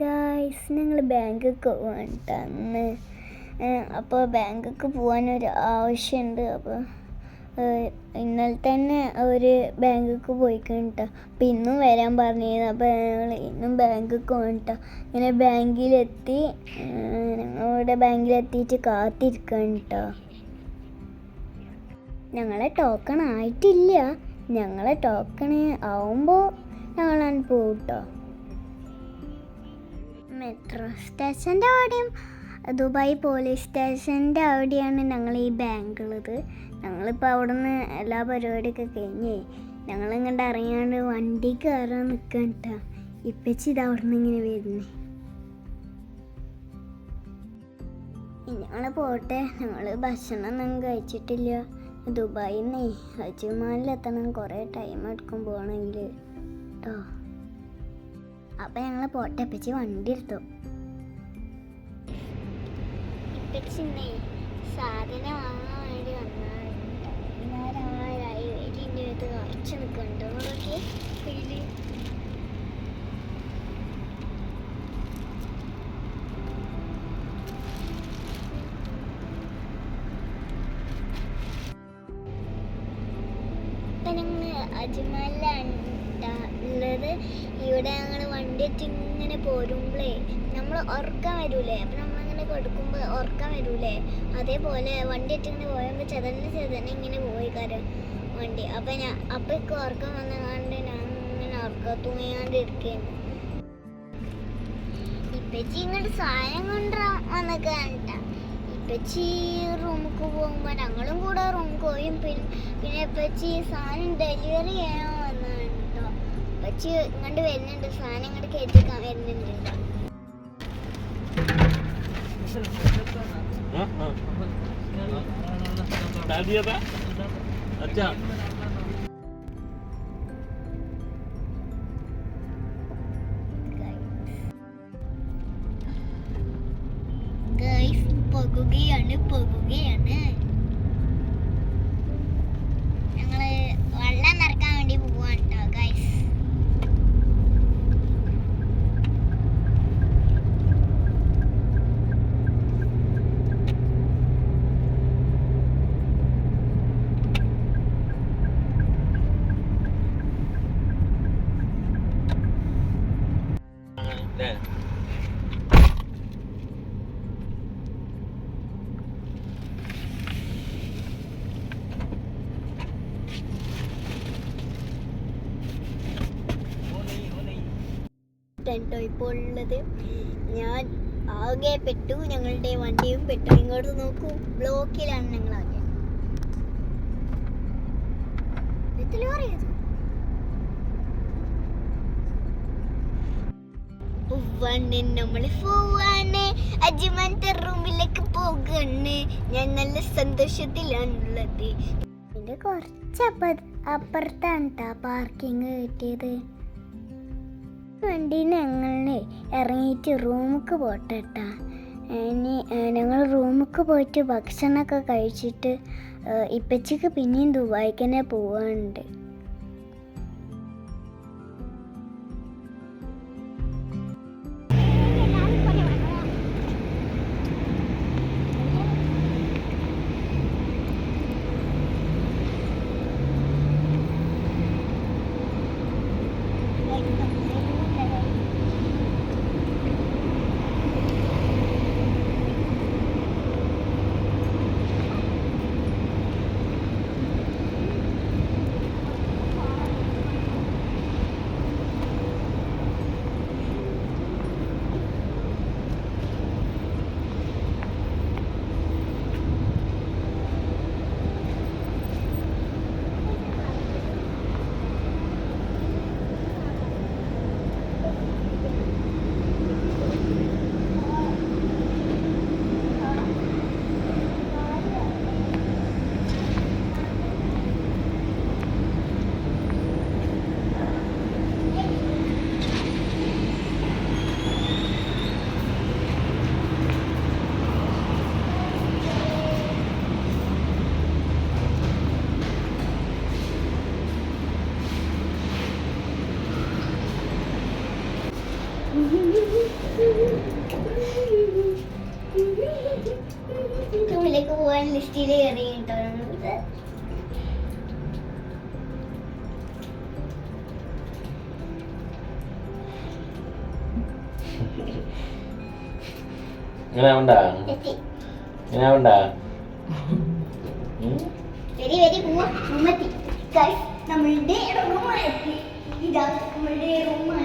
Guys ഞങ്ങൾ ബാങ്കൊക്കെ പോകണ്ട അന്ന് അപ്പോൾ ബാങ്കൊക്കെ ഒരു ആവശ്യമുണ്ട് അപ്പോൾ ഇന്നലെ തന്നെ അവർ ബാങ്കൊക്കെ പോയിക്കണിട്ടോ. അപ്പം ഇന്നും വരാൻ പറഞ്ഞിരുന്നു. അപ്പോൾ ഞങ്ങൾ ഇന്നും ബാങ്കൊക്കെ പോകണിട്ടോ ഇങ്ങനെ ബാങ്കിലെത്തി ഞങ്ങളുടെ ബാങ്കിലെത്തിയിട്ട് കാത്തിരിക്കണം കേട്ടോ ഞങ്ങളെ ടോക്കൺ ആയിട്ടില്ല. ഞങ്ങളെ ടോക്കൺ ആവുമ്പോൾ ഞങ്ങളാണ് പോകും മെട്രോ സ്റ്റേഷന്റെ അവിടെയും. ദുബായ് പോലീസ് സ്റ്റേഷന്റെ അവിടെയാണ് ഞങ്ങൾ ഈ ബാങ്ക് ഉള്ളത്. ഞങ്ങളിപ്പോൾ അവിടെ നിന്ന് എല്ലാ പരിപാടിയൊക്കെ കഴിഞ്ഞേ ഞങ്ങളിങ്ങോട്ട് ഇറങ്ങിയാണ്ട് വണ്ടി കയറാൻ നിൽക്കാൻ കേട്ടോ ഇപ്പച്ചി ഇത് അവിടെ നിന്ന് ഇങ്ങനെ വരുന്നേ. ഞങ്ങൾ പോട്ടെ. ഞങ്ങൾ ഭക്ഷണമൊന്നും കഴിച്ചിട്ടില്ല. ദുബായിന്നേ നിന്നേ അജ്മാലിലെത്തണം കുറേ ടൈം എടുക്കും പോകണമെങ്കിൽ കേട്ടോ അപ്പം ഞങ്ങൾ പൊട്ടപ്പിച്ച് വണ്ടി എടുത്തു. ഇപ്പച്ചിന്നേ സാധനം വാങ്ങാൻ വേണ്ടി വന്നായി ഇതിന്റെ അടുത്ത് കുറച്ച് നിൽക്കുന്നുണ്ടോ. നോക്കി ഇതിൽ ഞങ്ങൾ ഉണ്ടാകുന്നത് ഇവിടെ ഞങ്ങൾ വണ്ടി ഇങ്ങനെ പോരുമ്പോഴേ നമ്മൾ ഉറക്കം വരൂലേ. അപ്പം നമ്മളിങ്ങനെ കൊടുക്കുമ്പോൾ ഉറക്കം വരൂലേ. അതേപോലെ വണ്ടി ഇങ്ങനെ പോയുമ്പോൾ ചെതന്നെ ചെതന്നെ ഇങ്ങനെ പോയി കാര്യം വണ്ടി. അപ്പം ഞാൻ അപ്പം എനിക്ക് ഉറക്കം വന്നതുകൊണ്ട് ഞാൻ ഇങ്ങനെ ഉറക്കം തൂങ്ങിയാണ്ടിരിക്കുന്നു ഇപ്പച്ചി ഇങ്ങോട്ട് സാധനം കൊണ്ടുവന്നൊക്കെ കണ്ടാ കണ്ട ഇപ്പച്ചി റൂമിക്ക് പോകുമ്പോൾ ഞങ്ങളും കൂടെ റൂമിൽ പോയും പിന്നെ പിന്നെ ഇപ്പച്ചി സാധനം ഡെലിവറി ചെയ്യാൻ വന്നതാണ് കേട്ടോ ഇപ്പച്ചി ഇങ്ങോട്ട് വരുന്നുണ്ട് സാധനം ഇങ്ങോട്ട് കയറ്റിക്കാൻ വരുന്നുണ്ട് ട്ടോ. हाँ हाँ डाल दिया था अच्छा പോകുകയാണ് പോകുകയാണ്. ഞങ്ങൾ വെള്ളം നിറക്കാൻ വേണ്ടി പോവാണ് കേട്ടോ ഗൈസ് ले കേട്ടോ ഇപ്പോൾ ഉള്ളത്. ഞാൻ ആകെ പെട്ടു. ഞങ്ങളുടെ വണ്ടിയും പെട്ടു ഇങ്ങോട്ട് നോക്കൂ. ബ്ലോക്കിലാണ് ഞങ്ങൾ ആകെ. പോവാണ് നമ്മൾ പോവാണ്. അജിമാന്റെ റൂമിലേക്ക് പോകാണ്. ഞാൻ നല്ല സന്തോഷത്തിലാണുള്ളത്. ഇത് കുറച്ച് അപ്പ അപ്പുറത്താണ് കേട്ടോ പാർക്കിംഗ് കിട്ടിയത്. വണ്ടി ഞങ്ങളെ ഇറങ്ങിയിട്ട് റൂമിക്ക് പോട്ടെട്ടാ. ഇനി ഞങ്ങൾ റൂമിക്ക് പോയിട്ട് ഭക്ഷണമൊക്കെ കഴിച്ചിട്ട് ഇപ്പച്ചിക്ക് പിന്നെയും ദുബായിക്ക് തന്നെ പോവാനുണ്ട്. റൂമിലേക്ക് പോകാൻ ലിസ്റ്റിൽ കയറി കേട്ടോ നമ്മൾ. ഇങ്ങനെ എത്തി ഇങ്ങനെ ആവണ്ട ഉം? വരി വരി നമ്മളുടെ റൂമെത്തി ഇതാ നമ്മളുടെ റൂമായി